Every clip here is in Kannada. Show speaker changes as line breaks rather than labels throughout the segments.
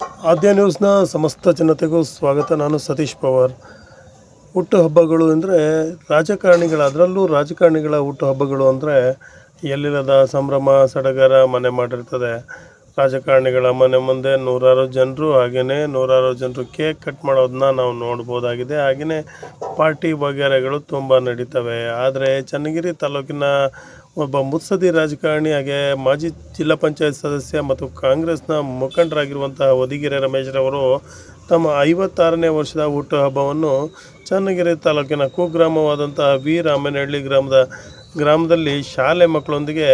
ಆದ್ಯ ನ್ಯೂಸ್ನ ಸಮಸ್ತ ಜನತೆಗೂ ಸ್ವಾಗತ. ನಾನು ಸತೀಶ್ ಪವಾರ್. ಹುಟ್ಟುಹಬ್ಬಗಳು ಅಂದರೆ ರಾಜಕಾರಣಿಗಳ ಅದರಲ್ಲೂ ರಾಜಕಾರಣಿಗಳ ಹುಟ್ಟುಹಬ್ಬಗಳು ಅಂದರೆ ಎಲ್ಲಿಲ್ಲದ ಸಂಭ್ರಮ, ಸಡಗರ ಮನೆ ಮಾಡಿರ್ತದೆ. ರಾಜಕಾರಣಿಗಳ ಮನೆ ಮುಂದೆ ನೂರಾರು ಜನರು ಹಾಗೆಯೇ ನೂರಾರು ಜನರು ಕೇಕ್ ಕಟ್ ಮಾಡೋದನ್ನ ನಾವು ನೋಡ್ಬೋದಾಗಿದೆ. ಹಾಗೆಯೇ ಪಾರ್ಟಿ ವಗೇರೆಗಳು ತುಂಬ ನಡೀತವೆ. ಆದರೆ ಚನ್ನಗಿರಿ ತಾಲೂಕಿನ ಒಬ್ಬ ಮುತ್ಸದಿ ರಾಜಕಾರಣಿ ಹಾಗೆ ಮಾಜಿ ಜಿಲ್ಲಾ ಪಂಚಾಯತ್ ಸದಸ್ಯ ಮತ್ತು ಕಾಂಗ್ರೆಸ್ನ ಮುಖಂಡರಾಗಿರುವಂತಹ ಹೊದಿಗೆರೆ ರಮೇಶ್ರವರು ತಮ್ಮ ಐವತ್ತಾರನೇ ವರ್ಷದ ಹುಟ್ಟುಹಬ್ಬವನ್ನು ಚನ್ನಗಿರಿ ತಾಲೂಕಿನ ಕುಗ್ರಾಮವಾದಂತಹ ವಿ ರಾಮನಹಳ್ಳಿ ಗ್ರಾಮದ ಗ್ರಾಮದಲ್ಲಿ ಶಾಲೆ ಮಕ್ಕಳೊಂದಿಗೆ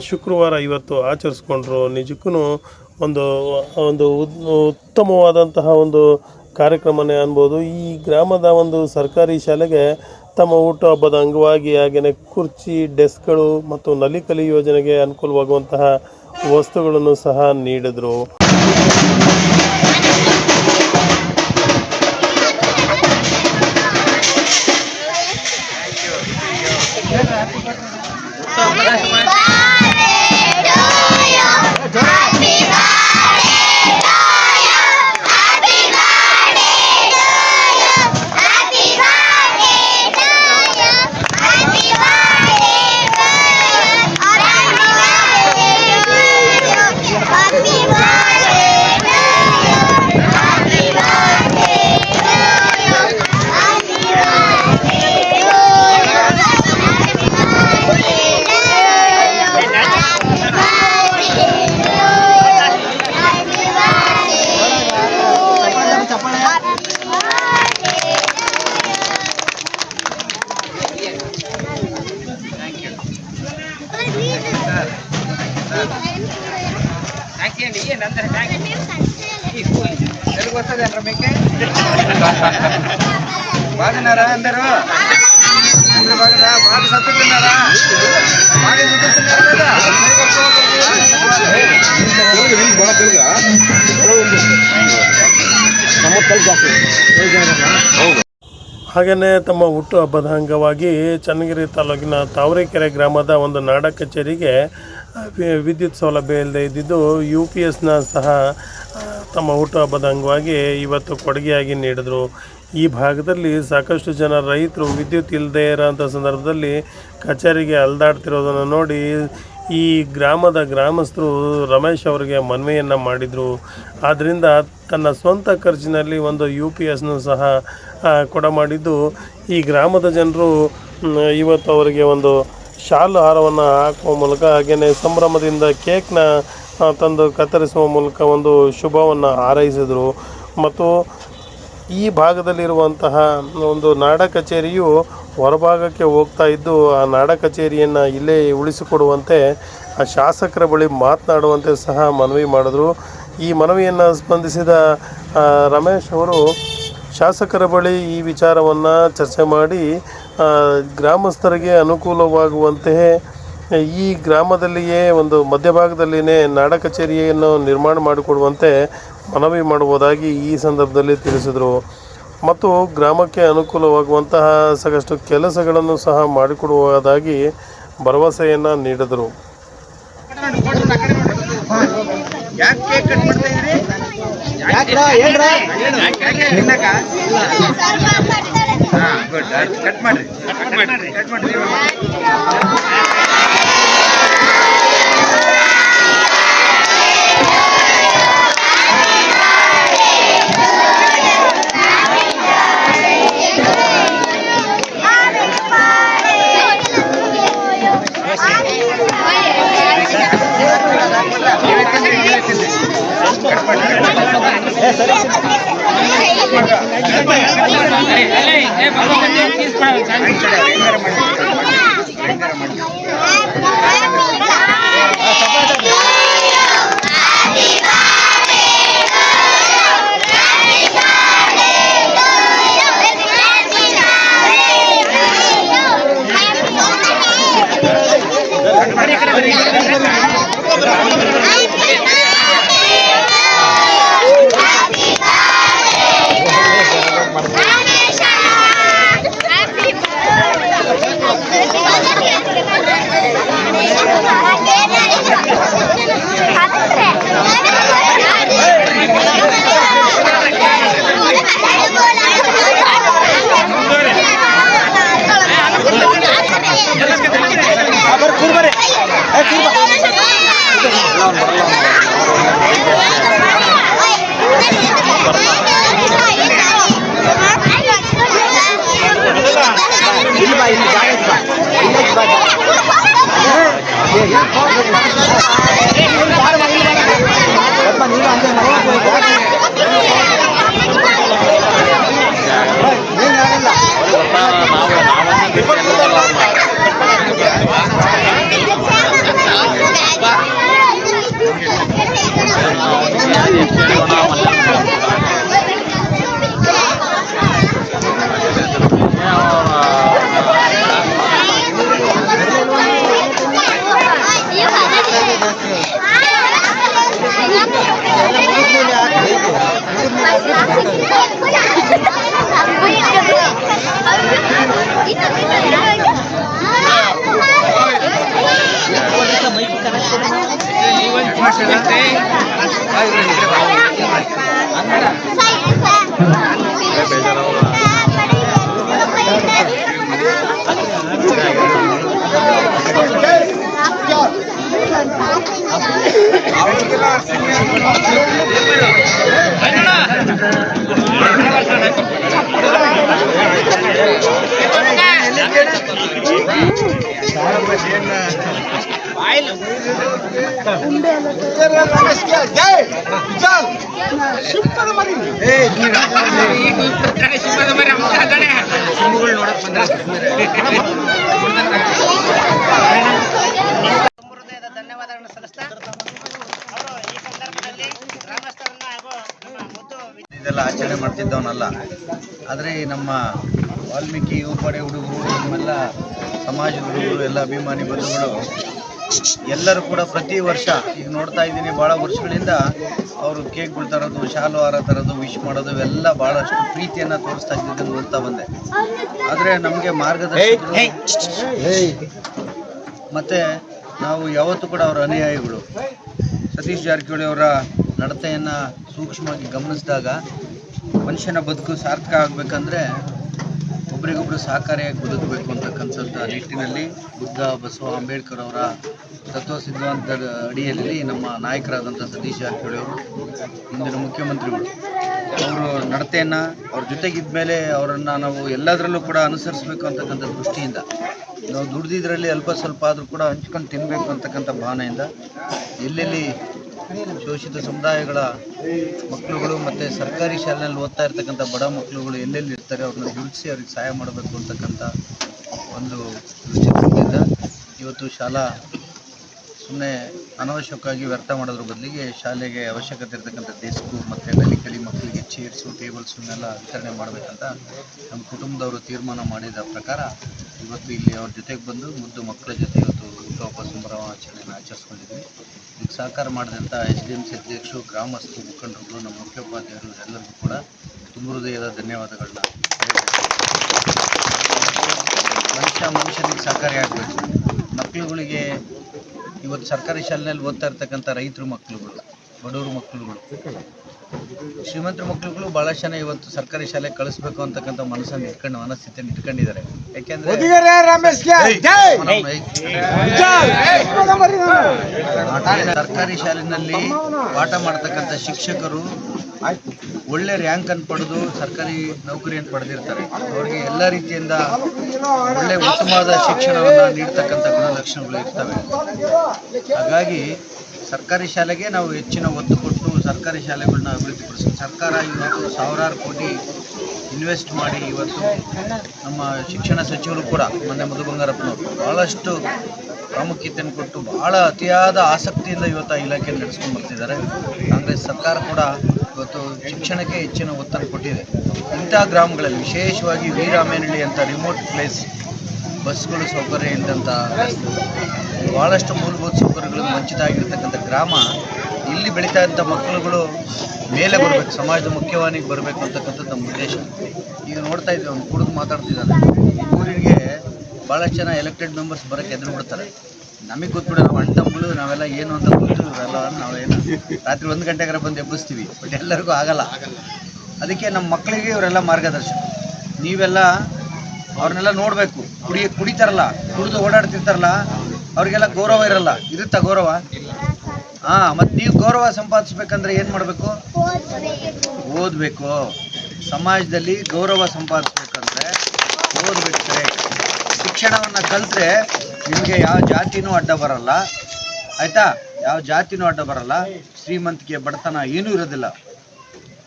ಶುಕ್ರವಾರ ಇವತ್ತು ಆಚರಿಸ್ಕೊಂಡ್ರು. ನಿಜಕ್ಕೂ ಒಂದು ಒಂದು ಉತ್- ಉತ್ತಮವಾದಂತಹ ಒಂದು ಕಾರ್ಯಕ್ರಮನೇ ಅನ್ಬೋದು. ಈ ಗ್ರಾಮದ ಒಂದು ಸರ್ಕಾರಿ ಶಾಲೆಗೆ ತಮ್ಮ ಹಬ್ಬದ ಅಂಗವಾಗಿ ಹಾಗೆಯೇ ಕುರ್ಚಿ ಡೆಸ್ಕ್ಗಳು ಮತ್ತು ನಲಿಕಲಿ ಯೋಜನೆಗೆ ಅನುಕೂಲವಾಗುವಂತಹ ವಸ್ತುಗಳನ್ನು ಸಹ ನೀಡಿದರು.
వస్తుంది అంటారా మీకు బాగున్నారా అందరూ అందరూ బాగున్నారా బాగా చదువుతున్నారా బాగా చదువుతున్నారా లేదా
ಹಾಗೆಯೇ ತಮ್ಮ ಹುಟ್ಟುಹಬ್ಬದ ಅಂಗವಾಗಿ ಚನ್ನಗಿರಿ ತಾಲೂಕಿನ ತಾವರೆಕೆರೆ ಗ್ರಾಮದ ಒಂದು ನಾಡ ಕಚೇರಿಗೆ ಆ, ವಿ- ವಿದ್ಯುತ್ ಸೌಲಭ್ಯ ಇಲ್ಲದೆ ಇದ್ದಿದ್ದು ಯು ಪಿ ಎಸ್ನ ಸಹ ತಮ್ಮ ಹುಟ್ಟುಹಬ್ಬದ ಅಂಗವಾಗಿ ಇವತ್ತು ಕೊಡುಗೆಯಾಗಿ ನೀಡಿದರು. ಈ ಭಾಗದಲ್ಲಿ ಸಾಕಷ್ಟು ಜನ ರೈತರು ವಿದ್ಯುತ್ ಇಲ್ಲದೆ ಇರೋಂಥ ಸಂದರ್ಭದಲ್ಲಿ ಕಚೇರಿಗೆ ಅಲ್ದಾಡ್ತಿರೋದನ್ನು ನೋಡಿ ಈ ಗ್ರಾಮದ ಗ್ರಾಮಸ್ಥರು ರಮೇಶ್ ಅವರಿಗೆ ಮನವಿಯನ್ನು ಮಾಡಿದರು. ಆದ್ದರಿಂದ ತನ್ನ ಸ್ವಂತ ಖರ್ಚಿನಲ್ಲಿ ಒಂದು ಯು ಪಿ ಎಸ್ನು ಸಹ ಕೊಡ ಮಾಡಿದ್ದು ಈ ಗ್ರಾಮದ ಜನರು ಇವತ್ತು ಅವರಿಗೆ ಒಂದು ಶಾಲು ಹಾರವನ್ನು ಹಾಕುವ ಮೂಲಕ ಹಾಗೆಯೇ ಸಂಭ್ರಮದಿಂದ ಕೇಕ್ನ ತಂದು ಕತ್ತರಿಸುವ ಮೂಲಕ ಒಂದು ಶುಭವನ್ನು ಹಾರೈಸಿದರು. ಮತ್ತು ಈ ಭಾಗದಲ್ಲಿರುವಂತಹ ಒಂದು ನಾಡ ಕಚೇರಿಯು ಹೊರಭಾಗಕ್ಕೆ ಹೋಗ್ತಾ ಇದ್ದು, ಆ ನಾಡ ಕಚೇರಿಯನ್ನು ಇಲ್ಲೇ ಉಳಿಸಿಕೊಡುವಂತೆ, ಆ ಶಾಸಕರ ಬಳಿ ಮಾತನಾಡುವಂತೆ ಸಹ ಮನವಿ ಮಾಡಿದ್ರು. ಈ ಮನವಿಯನ್ನು ಸ್ಪಂದಿಸಿದ ರಮೇಶ್ ಅವರು ಶಾಸಕರ ಬಳಿ ಈ ವಿಚಾರವನ್ನು ಚರ್ಚೆ ಮಾಡಿ ಗ್ರಾಮಸ್ಥರಿಗೆ ಅನುಕೂಲವಾಗುವಂತೆಯೇ ಈ ಗ್ರಾಮದಲ್ಲಿಯೇ ಒಂದು ಮಧ್ಯಭಾಗದಲ್ಲಿಯೇ ನಾಡ ಕಚೇರಿಯನ್ನು ನಿರ್ಮಾಣ ಮಾಡಿಕೊಡುವಂತೆ ಮನವಿ ಮಾಡುವುದಾಗಿ ಈ ಸಂದರ್ಭದಲ್ಲಿ ತಿಳಿಸಿದರು. ಮತ್ತು ಗ್ರಾಮಕ್ಕೆ ಅನುಕೂಲವಾಗುವಂತಹ ಸಾಕಷ್ಟು ಕೆಲಸಗಳನ್ನು ಸಹ ಮಾಡಿಕೊಡುವುದಾಗಿ ಭರವಸೆಯನ್ನು ನೀಡಿದರು.
ಹಾ ಗುಡ್ ಕಟ್ ಮಾಡ್ರಿ. ಕಟ್ ಮಾಡ್ರಿ. ಕಟ್ ಮಾಡ್ರಿ. நீங்க बेचारा होगा
சாரப்பா என்ன ಹೃದಯದ ಧನ್ಯವಾದಗಳನ್ನು ಸಲ್ಲಿಸ್ತಾ ಅವರು ಈ ಸಂದರ್ಭದಲ್ಲಿ ಗ್ರಾಮಸ್ಥರನ್ನ ಹಾಗೂ ನಮ್ಮ ಮುದ್ದು
ಇದೆಲ್ಲ ಆಚರಣೆ ಮಾಡ್ತಿದ್ದವನಲ್ಲ. ಆದರೆ ನಮ್ಮ ವಾಲ್ಮೀಕಿ ಯುವ ಪಡೆ ಹುಡುಗರು, ನಮ್ಮೆಲ್ಲ ಸಮಾಜದ ಹುಡುಗರು, ಎಲ್ಲ ಅಭಿಮಾನಿ ಬಂಧುಗಳು ಎಲ್ಲರೂ ಕೂಡ ಪ್ರತಿ ವರ್ಷ ಈಗ ನೋಡ್ತಾ ಇದ್ದೀನಿ ಭಾಳ ವರ್ಷಗಳಿಂದ ಅವರು ಕೇಕ್ಗಳು ತರೋದು ಶಾಲು ಹಾರ ತರೋದು ವಿಶ್ ಮಾಡೋದು ಇವೆಲ್ಲ ಭಾಳಷ್ಟು ಪ್ರೀತಿಯನ್ನು ತೋರಿಸ್ತಾ ಇದ್ದಿದ್ದನ್ನು ನೋಡ್ತಾ ಬಂದೆ. ಆದರೆ ನಮಗೆ ಮಾರ್ಗದರ್ಶಿ ಮತ್ತು ನಾವು ಯಾವತ್ತೂ ಕೂಡ ಅವರ ಅನುಯಾಯಿಗಳು. ಸತೀಶ್ ಜಾರಕಿಹೊಳಿ ಅವರ ನಡತೆಯನ್ನು ಸೂಕ್ಷ್ಮವಾಗಿ ಗಮನಿಸಿದಾಗ ಮನುಷ್ಯನ ಬದುಕು ಸಾರ್ಥಕ ಆಗಬೇಕಂದ್ರೆ ಒಬ್ರಿಗೊಬ್ರು ಸಹಕಾರಿಯಾಗಿ ಬದುಕಬೇಕು ಅಂತಕ್ಕಂಥದ್ದು ನಿಟ್ಟಿನಲ್ಲಿ ಬುದ್ಧ ಬಸವ ಅಂಬೇಡ್ಕರ್ ಅವರ ತತ್ವ ಸಿದ್ಧಾಂತದ ಅಡಿಯಲ್ಲಿ ನಮ್ಮ ನಾಯಕರಾದಂಥ ಸತೀಶ್ ಜಾರಕಿಹೊಳಿ ಅವರು ಮುಂದಿನ ಮುಖ್ಯಮಂತ್ರಿಗಳು. ಅವರು ನಡತೆಯನ್ನು, ಅವ್ರ ಜೊತೆಗಿದ್ದ ಮೇಲೆ ಅವರನ್ನು ನಾವು ಎಲ್ಲದರಲ್ಲೂ ಕೂಡ ಅನುಸರಿಸಬೇಕು ಅಂತಕ್ಕಂಥ ದೃಷ್ಟಿಯಿಂದ, ನಾವು ದುಡ್ದಿದ್ರಲ್ಲಿ ಅಲ್ಪ ಸ್ವಲ್ಪ ಆದರೂ ಕೂಡ ಹಂಚ್ಕೊಂಡು ತಿನ್ನಬೇಕು ಅಂತಕ್ಕಂಥ ಭಾವನೆಯಿಂದ, ಎಲ್ಲೆಲ್ಲಿ ಶೋಷಿತ ಸಮುದಾಯಗಳ ಮಕ್ಕಳುಗಳು ಮತ್ತು ಸರ್ಕಾರಿ ಶಾಲೆಯಲ್ಲಿ ಓದ್ತಾ ಇರ್ತಕ್ಕಂಥ ಬಡ ಮಕ್ಕಳುಗಳು ಎಲ್ಲೆಲ್ಲಿ ಇರ್ತಾರೆ, ಅವ್ರನ್ನ ಗುರುತಿಸಿ ಅವ್ರಿಗೆ ಸಹಾಯ ಮಾಡಬೇಕು ಅಂತಕ್ಕಂಥ ಒಂದು ದೃಷ್ಟಿಕೋನದಿಂದ ಇವತ್ತು ಶಾಲಾ ಸುಮ್ಮನೆ ಅನವಶ್ಯಕವಾಗಿ ವ್ಯರ್ಥ ಮಾಡೋದ್ರ ಬದಲಿಗೆ ಶಾಲೆಗೆ ಅವಶ್ಯಕತೆ ಇರತಕ್ಕಂಥ ಡೆಸ್ಕು ಮತ್ತು ಕಲಿ ಮಕ್ಕಳಿಗೆ ಚೇರ್ಸು ಟೇಬಲ್ಸು ವಿತರಣೆ ಮಾಡಬೇಕಂತ ನಮ್ಮ ಕುಟುಂಬದವರು ತೀರ್ಮಾನ ಮಾಡಿದ ಪ್ರಕಾರ ಇವತ್ತು ಇಲ್ಲಿ ಅವ್ರ ಜೊತೆಗೆ ಬಂದು ಮುದ್ದು ಮಕ್ಕಳ ಜೊತೆ ಇವತ್ತು ಹುಟ್ಟುಹಬ್ಬ ಸಂಭ್ರಮಾಚರಣೆಯನ್ನು ಆಚರಿಸ್ಕೊಂಡಿದ್ವಿ. ಇದಕ್ಕೆ ಸಹಕಾರ ಮಾಡಿದಂಥ ಎಚ್ ಡಿ ಎಂ ಸಿ ಅಧ್ಯಕ್ಷರು, ಗ್ರಾಮಸ್ಥರು, ಮುಖಂಡರುಗಳು, ನಮ್ಮ ಮುಖ್ಯೋಪಾಧ್ಯಾಯರು ಎಲ್ಲರಿಗೂ ಕೂಡ ತುಂಬ ಹೃದಯದ ಧನ್ಯವಾದಗಳನ್ನ ಮನುಷ್ಯ ಮನುಷ್ಯನಿಗೆ ಸಹಕಾರಿಯಾಗಬೇಕು ಮಕ್ಕಳುಗಳಿಗೆ ಇವತ್ತು ಸರ್ಕಾರಿ ಶಾಲೆಯಲ್ಲಿ ಓದ್ತಾ ಇರ್ತಕ್ಕಂಥ ರೈತರು ಮಕ್ಕಳುಗಳು ಬಡವರು ಮಕ್ಕಳುಗಳು ಶ್ರೀಮಂತರ ಮಕ್ಕಳುಗಳು ಬಹಳ ಜನ ಇವತ್ತು ಸರ್ಕಾರಿ ಶಾಲೆಗೆ ಕಳಿಸ್ಬೇಕು ಅಂತಕ್ಕಂಥ ಮನಸ್ಸನ್ನು ಇಟ್ಕೊಂಡು ಮನಸ್ಥಿತಿಯನ್ನು ಇಟ್ಕೊಂಡಿದ್ದಾರೆ. ಯಾಕೆಂದ್ರೆ ಸರ್ಕಾರಿ ಶಾಲೆಯಲ್ಲಿ ಪಾಠ ಮಾಡ್ತಕ್ಕಂಥ ಶಿಕ್ಷಕರು ಒಳ್ಳೆ ರ್ಯಾಂಕ್ ಅನ್ನು ಪಡೆದು ಸರ್ಕಾರಿ ನೌಕರಿಯನ್ನು ಪಡೆದಿರ್ತಾರೆ. ಅವರಿಗೆ ಎಲ್ಲ ರೀತಿಯಿಂದ ಒಳ್ಳೆ ಉತ್ತಮವಾದ ಶಿಕ್ಷಣವನ್ನು ನೀಡ್ತಕ್ಕಂಥ ಗುಣಲಕ್ಷಣಗಳು ಇರ್ತವೆ. ಹಾಗಾಗಿ ಸರ್ಕಾರಿ ಶಾಲೆಗೆ ನಾವು ಹೆಚ್ಚಿನ ಒತ್ತು ಕೊಟ್ಟು ಸರ್ಕಾರಿ ಶಾಲೆಗಳನ್ನ ಅಭಿವೃದ್ಧಿಪಡಿಸ್ತೀವಿ ಸರ್ಕಾರ ಇವತ್ತು ಸಾವಿರಾರು ಕೋಟಿ ಇನ್ವೆಸ್ಟ್ ಮಾಡಿ ಇವತ್ತು ನಮ್ಮ ಶಿಕ್ಷಣ ಸಚಿವರು ಕೂಡ ಮೊನ್ನೆ ಮಧು ಬಂಗಾರಪ್ಪನವರು ಭಾಳಷ್ಟು ಪ್ರಾಮುಖ್ಯತೆಯನ್ನು ಕೊಟ್ಟು ಭಾಳ ಅತಿಯಾದ ಆಸಕ್ತಿಯಿಂದ ಇವತ್ತು ಆ ಇಲಾಖೆಯನ್ನು ನಡೆಸ್ಕೊಂಡು ಬರ್ತಿದ್ದಾರೆ. ಕಾಂಗ್ರೆಸ್ ಸರ್ಕಾರ ಕೂಡ ಇವತ್ತು ಶಿಕ್ಷಣಕ್ಕೆ ಹೆಚ್ಚಿನ ಒತ್ತನ್ನು ಕೊಟ್ಟಿದೆ. ಇಂಥ ಗ್ರಾಮಗಳಲ್ಲಿ ವಿಶೇಷವಾಗಿ ವೀರಾಮೇನಹಳ್ಳಿ ಅಂತ ರಿಮೋಟ್ ಪ್ಲೇಸ್ ಬಸ್ಗಳು ಸೌಕರ್ಯ ಇಲ್ಲದಂಥ ಭಾಳಷ್ಟು ಮೂಲಭೂತ ಸೌಕರ್ಯಗಳು ವಂಚಿತ ಆಗಿರ್ತಕ್ಕಂಥ ಗ್ರಾಮ, ಇಲ್ಲಿ ಬೆಳೀತಾ ಇದ್ದ ಮಕ್ಕಳುಗಳು ಮೇಲೆ ಬರಬೇಕು, ಸಮಾಜದ ಮುಖ್ಯವಾಹಿನಿಗೆ ಬರಬೇಕು ಅಂತಕ್ಕಂಥದ್ದು ನಮ್ಮ ಉದ್ದೇಶ. ಈಗ ನೋಡ್ತಾ ಇದ್ದೀವಿ ಅವ್ನು ಕುಡಿದು ಮಾತಾಡ್ತಿದ್ದಾನೆ ಈ ಊರಿಗೆ ಭಾಳಷ್ಟು ಜನ ಎಲೆಕ್ಟೆಡ್ ಮೆಂಬರ್ಸ್ ಬರೋಕ್ಕೆ ಎದುರು ಬಿಡ್ತಾರೆ. ನಮಗೆ ಗೊತ್ತಿಬಿಡ ನಾವು ಅಣ್ಣ ತಮ್ಮಗಳು ನಾವೆಲ್ಲ ಏನು ಅಂತ ಗೊತ್ತು ಇವೆಲ್ಲ ನಾವೇನು ರಾತ್ರಿ ಒಂದು ಗಂಟೆಗಾರ ಬಂದು ಎಬ್ಬಿಸ್ತೀವಿ. ಬಟ್ ಎಲ್ಲರಿಗೂ ಆಗಲ್ಲ. ಅದಕ್ಕೆ ನಮ್ಮ ಮಕ್ಕಳಿಗೆ ಇವರೆಲ್ಲ ಮಾರ್ಗದರ್ಶನ. ನೀವೆಲ್ಲ ಅವ್ರನ್ನೆಲ್ಲ ನೋಡಬೇಕು. ಕುಡಿ, ಕುಡಿತಾರಲ್ಲ, ಕುಡಿದು ಓಡಾಡ್ತಿರ್ತಾರಲ್ಲ, ಅವ್ರಿಗೆಲ್ಲ ಗೌರವ ಇರಲ್ಲ. ಇರುತ್ತಾ ಗೌರವ? ಹಾ, ಮತ್ತು ನೀವು ಗೌರವ ಸಂಪಾದಿಸ್ಬೇಕಂದ್ರೆ ಏನು ಮಾಡಬೇಕು? ಓದಬೇಕು. ಸಮಾಜದಲ್ಲಿ ಗೌರವ ಸಂಪಾದಿಸ್ಬೇಕಂದ್ರೆ ಓದಬೇಕು ಕರೆಕ್ಟ್ ಶಿಕ್ಷಣವನ್ನು ಕಲಿತ್ರೆ ನಿಮಗೆ ಯಾವ ಜಾತಿನೂ ಅಡ್ಡ ಬರಲ್ಲ. ಆಯಿತಾ? ಯಾವ ಜಾತಿನೂ ಅಡ್ಡ ಬರಲ್ಲ. ಶ್ರೀಮಂತಿಕೆ ಬಡತನ ಏನೂ ಇರೋದಿಲ್ಲ.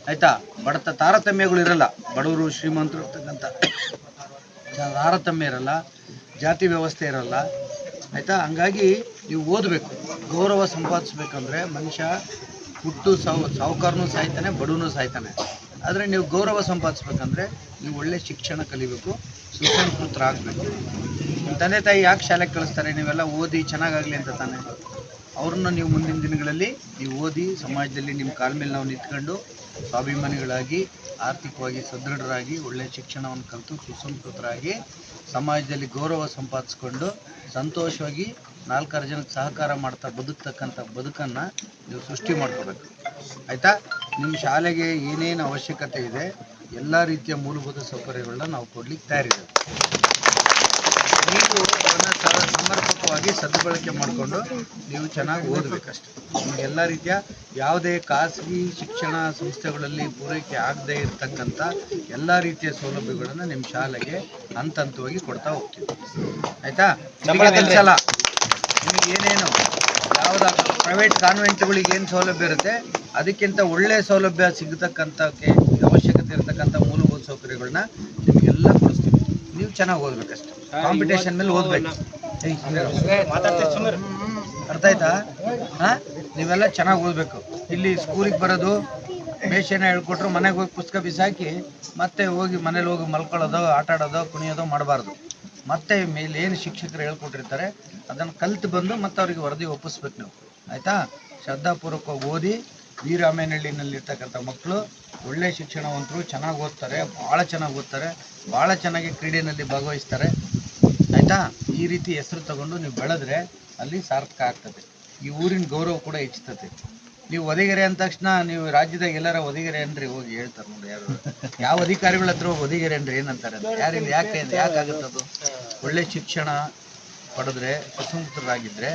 ಆಯಿತಾ? ಬಡತ ತಾರತಮ್ಯಗಳು ಇರಲ್ಲ. ಬಡವರು ಶ್ರೀಮಂತರು ಇರ್ತಕ್ಕಂಥ ತಾರತಮ್ಯ ಇರಲ್ಲ, ಜಾತಿ ವ್ಯವಸ್ಥೆ ಇರಲ್ಲ, ಆಯಿತಾ? ಹಂಗಾಗಿ ನೀವು ಓದಬೇಕು, ಗೌರವ ಸಂಪಾದಿಸ್ಬೇಕಂದ್ರೆ ಮನುಷ್ಯ ಹುಟ್ಟು ಸಾವು, ಸಾವುಕಾರನೂ ಸಾಯ್ತಾನೆ, ಬಡವನೂ ಸಾಯ್ತಾನೆ. ಆದರೆ ನೀವು ಗೌರವ ಸಂಪಾದಿಸ್ಬೇಕಂದ್ರೆ ನೀವು ಒಳ್ಳೆ ಶಿಕ್ಷಣ ಕಲಿಬೇಕು ಸುಸಂಸ್ಕೃತರಾಗಬೇಕು ಆಗಬೇಕು ತಂದೆ ತಾಯಿ ಯಾಕೆ ಶಾಲೆಗೆ ಕಳಿಸ್ತಾರೆ? ನೀವೆಲ್ಲ ಓದಿ ಚೆನ್ನಾಗಾಗಲಿ ಅಂತ ತಾನೆ. ಅವ್ರನ್ನ ನೀವು ಮುಂದಿನ ದಿನಗಳಲ್ಲಿ ನೀವು ಓದಿ ಸಮಾಜದಲ್ಲಿ ನಿಮ್ಮ ಕಾಲ ಮೇಲೆ ನಾವು ನಿಂತ್ಕೊಂಡು ಸ್ವಾಭಿಮಾನಿಗಳಾಗಿ ಆರ್ಥಿಕವಾಗಿ ಸದೃಢರಾಗಿ ಒಳ್ಳೆಯ ಶಿಕ್ಷಣವನ್ನು ಕಲಿತು, ಸುಸಂಸ್ಕೃತರಾಗಿ, ಸಮಾಜದಲ್ಲಿ ಗೌರವ ಸಂಪಾದಿಸ್ಕೊಂಡು, ಸಂತೋಷವಾಗಿ ನಾಲ್ಕಾರು ಜನಕ್ಕೆ ಸಹಕಾರ ಮಾಡ್ತಾ ಬದುಕ್ತಕ್ಕಂಥ ಬದುಕನ್ನು ನೀವು ಸೃಷ್ಟಿ ಮಾಡ್ಕೋಬೇಕು. ಆಯಿತಾ? ನಿಮ್ಮ ಶಾಲೆಗೆ ಏನೇನು ಅವಶ್ಯಕತೆ ಇದೆ, ಎಲ್ಲ ರೀತಿಯ ಮೂಲಭೂತ ಸೌಕರ್ಯಗಳನ್ನ ನಾವು ಕೊಡ್ಲಿಕ್ಕೆ ತಯಾರಿದ್ದೇವೆ. ನೀವು ಸಮರ್ಪಕವಾಗಿ ಸದ್ಬಳಕೆ ಮಾಡಿಕೊಂಡು ನೀವು ಚೆನ್ನಾಗಿ ಓದಬೇಕಷ್ಟೆ. ನಿಮಗೆ ಎಲ್ಲ ರೀತಿಯ ಯಾವುದೇ ಖಾಸಗಿ ಶಿಕ್ಷಣ ಸಂಸ್ಥೆಗಳಲ್ಲಿ ಪೂರೈಕೆ ಆಗದೇ ಇರತಕ್ಕಂಥ ಎಲ್ಲ ರೀತಿಯ ಸೌಲಭ್ಯಗಳನ್ನು ನಿಮ್ಮ ಶಾಲೆಗೆ ಹಂತ ಹಂತವಾಗಿ ಕೊಡ್ತಾ ಹೋಗ್ತೀವಿ. ಆಯ್ತಾ? ನಿಮಗೆ ಏನೇನು? ಯಾವ್ದು ಪ್ರೈವೇಟ್ ಕಾನ್ವೆಂಟ್ಗಳಿಗೆ ಏನು ಸೌಲಭ್ಯ ಇರುತ್ತೆ? ಅದಕ್ಕಿಂತ ಒಳ್ಳೆ ಸೌಲಭ್ಯ ಸಿಗತಕ್ಕಂಥಕ್ಕೆ ಅವಶ್ಯಕತೆ ಇರತಕ್ಕಂಥ ಮೂಲಭೂತ ಸೌಕರ್ಯಗಳನ್ನ ನಿಮಗೆಲ್ಲ ಕೊಡಿಸ್ತೀವಿ. ನೀವು ಚೆನ್ನಾಗಿ ಓದಬೇಕಷ್ಟೆ. ಕಾಂಪಿಟೇಷನ್ ಮೇಲೆ ಓದ್ಬೇಕು. ಅರ್ಥ ಆಯ್ತಾ ಹಾ? ನೀವೆಲ್ಲ ಚೆನ್ನಾಗಿ ಓದ್ಬೇಕು. ಇಲ್ಲಿ ಸ್ಕೂಲಿಗೆ ಬರೋದು, ಬೇಷನ ಹೇಳ್ಕೊಟ್ರು ಮನೆಗೆ ಹೋಗಿ ಪುಸ್ತಕ ಬಿಸಾಕಿ ಮತ್ತೆ ಹೋಗಿ ಮನೇಲಿ ಹೋಗಿ ಮಲ್ಕೊಳ್ಳೋದು ಆಟ ಆಡೋದು ಕುಣಿಯೋದು ಮಾಡಬಾರ್ದು. ಮತ್ತೆ ಮೇಲೆ ಏನು ಶಿಕ್ಷಕರು ಹೇಳ್ಕೊಟ್ಟಿರ್ತಾರೆ, ಅದನ್ನು ಕಲ್ತು ಬಂದು ಮತ್ತೆ ಅವರಿಗೆ ವರದಿ ಒಪ್ಪಿಸ್ಬೇಕು ನೀವು. ಆಯ್ತಾ? ಶ್ರದ್ಧಾಪೂರ್ವಕವಾಗಿ ಓದಿ, ವೀರಾಮೇನಹಳ್ಳಿನಲ್ಲಿರ್ತಕ್ಕಂಥ ಮಕ್ಕಳು ಒಳ್ಳೆ ಶಿಕ್ಷಣವಂತರು, ಚೆನ್ನಾಗಿ ಓದ್ತಾರೆ, ಭಾಳ ಚೆನ್ನಾಗಿ ಓದ್ತಾರೆ, ಭಾಳ ಚೆನ್ನಾಗಿ ಕ್ರೀಡೆಯಲ್ಲಿ ಭಾಗವಹಿಸ್ತಾರೆ. ಆಯ್ತಾ? ಈ ರೀತಿ ಹೆಸರು ತಗೊಂಡು ನೀವು ಬೆಳೆದ್ರೆ ಅಲ್ಲಿ ಸಾರ್ಥಕ ಆಗ್ತದೆ. ಈ ಊರಿನ ಗೌರವ ಕೂಡ ಹೆಚ್ಚುತ್ತದೆ. ನೀವು ಒದಿಗೆರೆ ಅಂದ ತಕ್ಷಣ ನೀವು ರಾಜ್ಯದಾಗ ಎಲ್ಲಾರ ಒದಿಗೆರೆ ಏನ್ರಿ ಹೋಗಿ ಹೇಳ್ತಾರೆ ನೋಡಿ ಯಾರು. ಯಾವ ಅಧಿಕಾರಿಗಳ ಹತ್ರ ಒದಿಗೆರೆ ಏನ್ರಿ ಏನಂತಾರೆ? ಯಾರಿಂದ ಯಾಕೆ ಅದು? ಒಳ್ಳೆ ಶಿಕ್ಷಣ ಪಡೆದ್ರೆ ಸುಸಂಸ್ಕೃತರಾಗಿದ್ದರೆ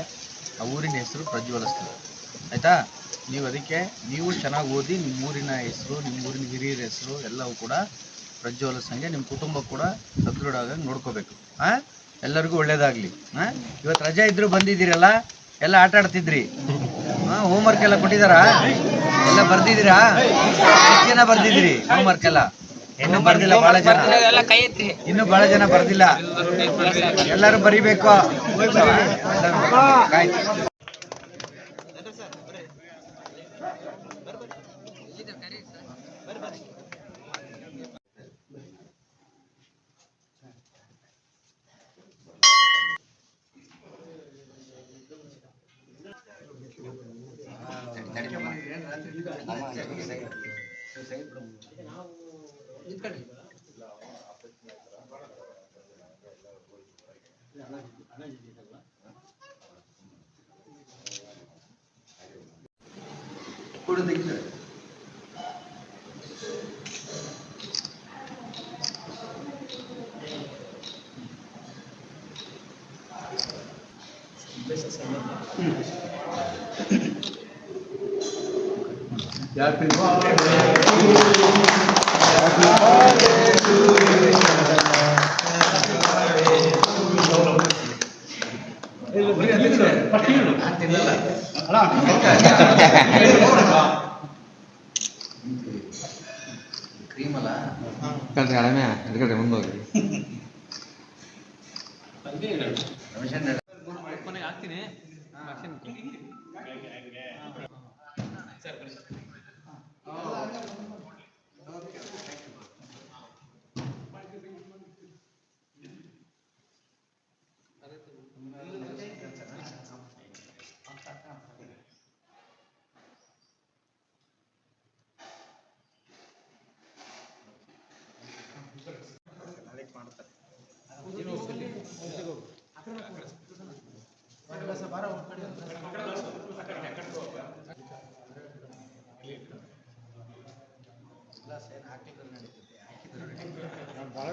ಆ ಊರಿನ ಹೆಸರು ಪ್ರಜ್ವಲಿಸ್ತದೆ ಆಯ್ತಾ? ನೀವು ಅದಕ್ಕೆ ನೀವು ಚೆನ್ನಾಗಿ ಓದಿ ನಿಮ್ಮ ಊರಿನ ಹೆಸರು, ನಿಮ್ಮ ಊರಿನ ಹಿರಿಯರ ಹೆಸರು ಎಲ್ಲವೂ ಕೂಡ ಪ್ರಜ್ವಲಿಸಂಗೆ ನಿಮ್ಮ ಕುಟುಂಬ ಕೂಡ ಸದೃಢ ಆಗಂಗೆ ನೋಡ್ಕೋಬೇಕು. ಆ? ಎಲ್ಲರಿಗೂ ಒಳ್ಳೇದಾಗ್ಲಿ. ಹಾ? ಇವತ್ತು ರಜಾ ಇದ್ರು ಬಂದಿದ್ದೀರಲ್ಲ, ಎಲ್ಲ ಆಟ ಆಡ್ತಿದ್ರಿ. ಹಾ ಹೋಮ್ವರ್ಕ್ ಎಲ್ಲ ಕೊಟ್ಟಿದಾರಾ? ಎಲ್ಲ ಬರ್ದಿದ್ದೀರಾ? ಎಷ್ಟು ಜನ ವರ್ಕ್ ಹೋಮ್ವರ್ಕ್ ಎಲ್ಲ. ಇನ್ನು ಬರ್ದಿಲ್ಲ ಬಹಳ ಜನ. ಇನ್ನು ಬಹಳ ಜನ ಬರ್ದಿಲ್ಲ. ಎಲ್ಲರೂ ಬರಿಬೇಕು. കൊടുത്തിട്ട്
Happy birthday. கடமையா எடுக்கட்டும்
முன்போக்கு